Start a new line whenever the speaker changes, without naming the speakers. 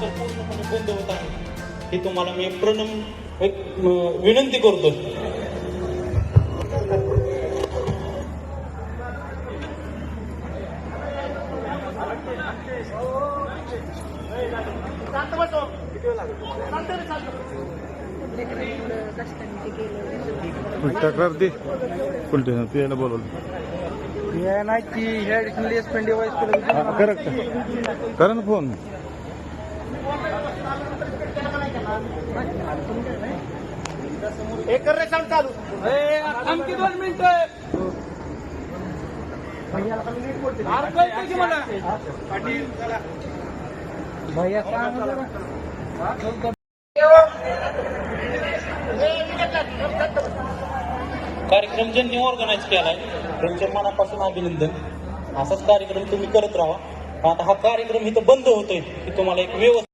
पूर्णपणे बंद होत आहे हे तुम्हाला मी प्रणम एक विनंती करतो
तक्रार दे. उलटे ते याला बोलवलं.
नाही की ह्या ऍडिशनल एसपेंड डिवाइस
हा, करा करा ना फोन
एक कर रे साऊंड चालू. थांबकी दोन मिनिटं. जरा.
कार्यक्रम ज्यांनी ऑर्गनाईज केलाय त्यांच्या मनापासून अभिनंदन. असाच कार्यक्रम तुम्ही करत राहा. आता हा कार्यक्रम इथं बंद होतोय. की तुम्हाला एक व्यवस्थित